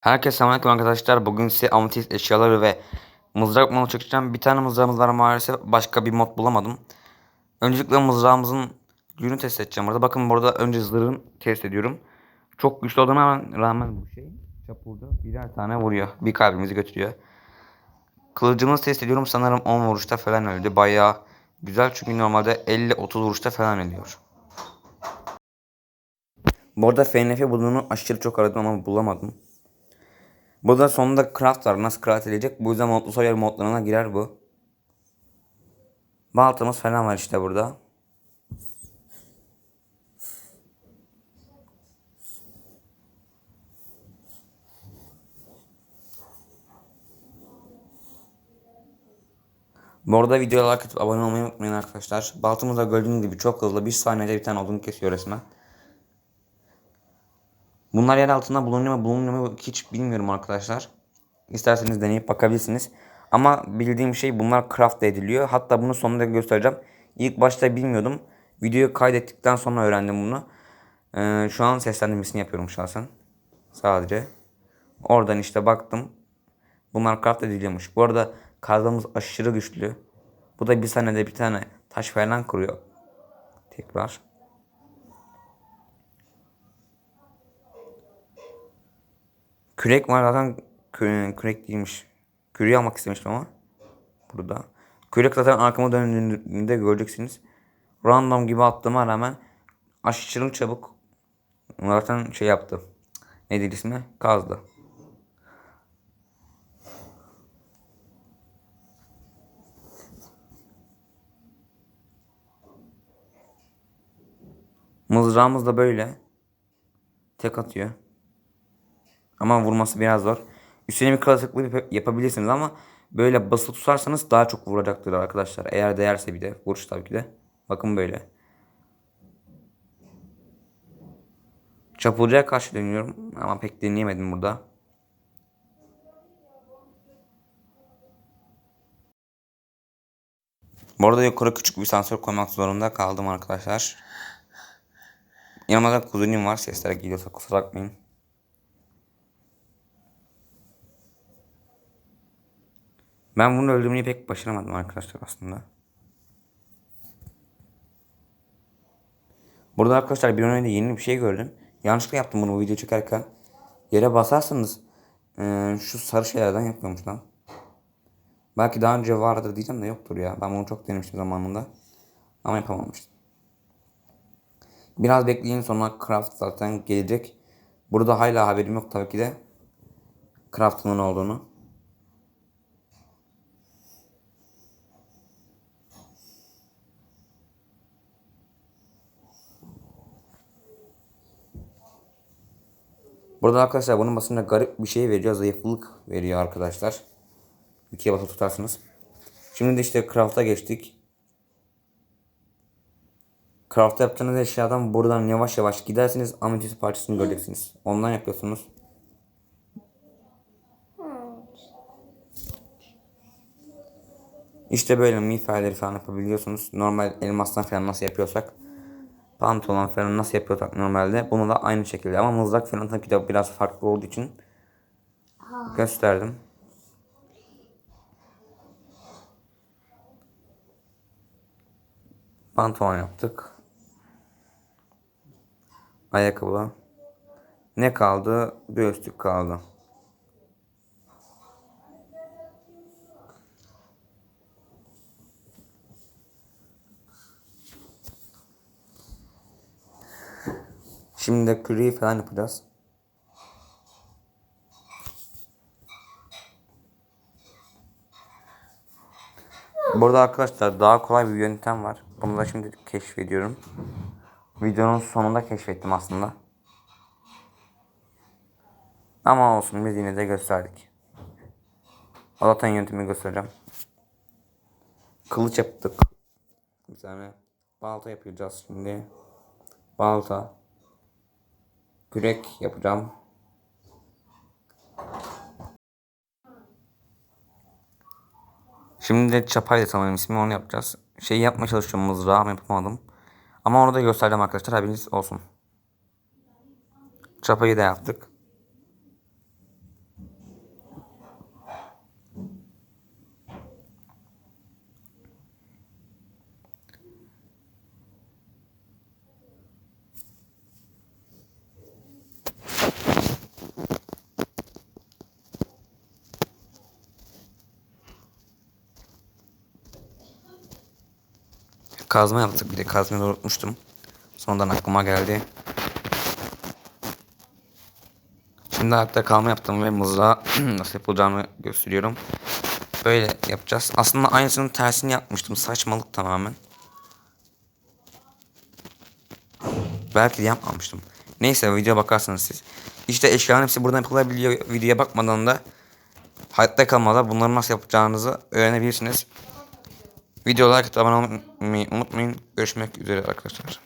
Herkese selamünaleyküm arkadaşlar. Bugün size ametist eşyaları ve mızrak modu çekeceğim. Bir tane mızrağımız var maalesef. Başka bir mod bulamadım. Öncelikle mızrağımızın gücünü test edeceğim burada. Bakın burada önce zırhın test ediyorum. Çok güçlü olduğuna rağmen bu şey çapurda birer tane vuruyor. Bir kalbimizi götürüyor. Kılıcımızı test ediyorum. Sanırım 10 vuruşta falan öldü. Bayağı güzel çünkü normalde 50-30 vuruşta falan ölüyor. Bu arada FNF bulduğunu aşırı çok aradım ama bulamadım. Burada sonunda craft var. Nasıl craft edilecek? Bu yüzden modlu soyar modlarına girer bu. Baltamız falan var işte burada. Bu arada videoya like atıp abone olmayı unutmayın arkadaşlar. Baltamız da gördüğünüz gibi çok hızlı. Bir saniyede bir tane odun kesiyor resmen. Bunlar yer altında bulunuyor mu bulunmuyor mu hiç bilmiyorum arkadaşlar. İsterseniz deneyip bakabilirsiniz. Ama bildiğim şey bunlar craft ediliyor. Hatta bunu sonunda göstereceğim. İlk başta bilmiyordum. Videoyu kaydettikten sonra öğrendim bunu. Ee, şu an seslendirmesini yapıyorum şahsen. Sadece. Oradan işte baktım. Bunlar craft ediliyormuş. Bu arada kazmamız aşırı güçlü. Bu da bir saniyede bir tane taş falan kuruyor. Tekrar. Kürek var zaten kü- kürek değilmiş. Küreği almak istemiştim ama. Burada. Kürek zaten arkama döndüğünde göreceksiniz. Random gibi attığıma rağmen aşırı çabuk zaten şey yaptı. Ne değil ismi? Kazdı. Mızrağımız da böyle. Tek atıyor. Ama vurması biraz zor. Üstüne bir klasikli yap- yapabilirsiniz ama böyle basılı tutarsanız daha çok vuracaktır arkadaşlar. Eğer değerse bir de. Vuruş tabii ki de. Bakın böyle. Çapulcuya karşı dönüyorum ama pek deneyemedim burada. Bu arada yukarı küçük bir sensör koymak zorunda kaldım arkadaşlar. Yanımda da kuzenim var. Sesler geliyorsa kusura bakmayın. Ben bunu öldürmeyi pek başaramadım arkadaşlar aslında. Burada arkadaşlar bir önce yeni bir şey gördüm. Yanlışlıkla yaptım bunu video çekerken. Yere basarsanız eee, şu sarı şeylerden yapıyormuş lan. Belki daha önce vardır diyeceğim de yoktur ya. Ben bunu çok denemiştim zamanında. Ama yapamamıştım. Biraz bekleyin sonra craft zaten gelecek. Burada hala haberim yok tabii ki de. Craft'ın olduğunu. Burada arkadaşlar bunun basında garip bir şey veriyor. Zayıflık veriyor arkadaşlar. İkiye basılı tutarsınız. Şimdi de işte craft'a geçtik. Craft yaptığınız eşyadan buradan yavaş yavaş gidersiniz ametist parçasını göreceksiniz. Ondan yapıyorsunuz. İşte böyle miğferleri falan yapabiliyorsunuz. Normal elmastan falan nasıl yapıyorsak. Pantolon falan nasıl yapıyorsak normalde. Bunu da aynı şekilde ama mızrak falan tabii de biraz farklı olduğu için gösterdim. Pantolon yaptık. Ayakkabı. Ne kaldı? Göğüslük kaldı. Şimdi de gri falan yapacağız. Burada arkadaşlar daha kolay bir yöntem var. Bunu da şimdi keşfediyorum. Videonun sonunda keşfettim aslında. Ama olsun biz yine de gösterdik. Allah'tan yöntemi göstereceğim. Kılıç yaptık. Bir tane balta yapacağız şimdi. Balta. Kürek yapacağım. Şimdi de çapayla sanırım ismi onu yapacağız. Şeyi yapmaya çalışıyorum mızrağı ama yapamadım. Ama onu da göstereceğim arkadaşlar haberiniz olsun. Çapayı da yaptık. Kazma yaptık. Bir de kazmayı unutmuştum. Sonradan aklıma geldi. Şimdi hatta kalma yaptım ve mızrağı nasıl yapılacağını gösteriyorum. Böyle yapacağız. Aslında aynısının tersini yapmıştım. Saçmalık tamamen. Belki de yapmamıştım. Neyse videoya bakarsanız siz. İşte eşyaların hepsi buradan yapılabiliyor. Videoya bakmadan da hayatta kalmadan bunları nasıl yapacağınızı öğrenebilirsiniz. Videoya like abone olmayı unutmayın. Görüşmek üzere arkadaşlar.